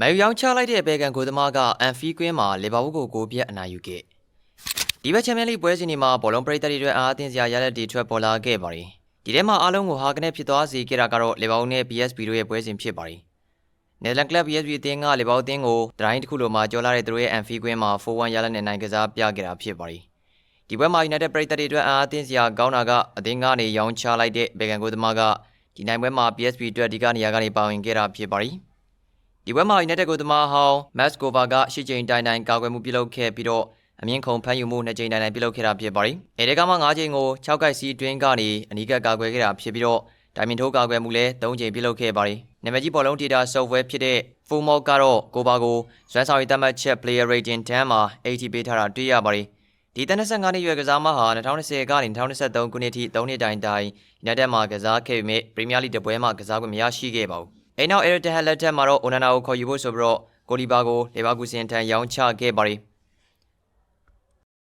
မန်ယူရောင်းချလိုက်တဲ့ဘေကန်ကိုသမားကအန်ဖီကွင်းမှာလီဗာပူးကိုဂိုးပြတ်အနိုင်ယူခဲ့ဒီဘက်ချန်ပီယံလိပွဲစဉ်တွေမှာဘောလုံးပရိသတ်တွေအတွက်အားအသင်းစရာရလက်တွေထွက်ပေါ်လာခဲ့ပါတယ်ဒီထဲမှာအားလုံးကိုဟာကနေဖြစ်သွားစေခဲ့တာကတော့လီဗာပူးနဲ့ PSV တို့ရဲ့ပွဲစဉ်ဖြစ်ပါတယ်နယ်လန်ကလပ် PSV အသင်းကလီဗာပူးအသင်းကိုဒရိုင်းတစ်ခုလိုမှကြော်လာတဲ့သူတို့ရဲ့အန်ဖီကွင်းမှာ4-1ရလက်နဲ့နိုင်ကစားပြခဲ့တာဖြစ်ပါတယ်ဒီပွဲမှာ United ပရိသတ်တွေအတွက်အားအသင်းစရာကောင်းတာကအသင်းကနေရောင်းချလိုက်တဲ့ဘေကန်ကိုသမားကဒီနိုင်ပွဲမှာ PSV အတွက်ဒီကနေရာကနေပါဝင်ခဲ့တာဖြစ်ပါတယ် ဒီဘက်မှာ United ကိုသမားဟောင်း Maskova ကရှစ်ချိန်တိုင်တိုင်ကာကွယ်မှုပြုလုပ်ခဲ့ပြီးတော့အမြင့်ခုံဖမ်းယူမှုနှစ်ချိန်တိုင်တိုင်ပြုလုပ်ခဲ့တာဖြစ်ပါတယ်။အဲဒီကမှ9ချိန်ကို6ကိုက်စီအတွင်းကနေအနီးကပ်ကာကွယ်ခဲ့တာဖြစ်ပြီးတော့ဒိုင်မင်ထိုးကာကွယ်မှုလည်း3ချိန်ပြုလုပ်ခဲ့ပါတယ်။နာမည်ကြီးဘောလုံးဒေတာ software ဖြစ်တဲ့ Fullmog ကတော့ကိုပါကိုဇွမ်းဆောင်ရေးသတ်မှတ်ချက် player rating 10မှာ80ပေးထားတာတွေ့ရပါတယ်။ဒီတနက်15နှစ်ရွယ်ကစားမဟာ2020ကနေ2023ခုနှစ်ထိ3နှစ်တိုင်တိုင် United မှာကစားခဲ့ပေမဲ့ Premier League တပွဲမှာကစားခွင့်မရရှိခဲ့ပါဘူး။ အိမ်နောက် Eric Ten Hag လက်ထက်မှာတော့ Onana ကိုခေါ်ယူဖို့ဆိုပြီးတော့ကိုလီဘာကိုလေဘာကူစင်ထံရောင်းချခဲ့ပါတယ်။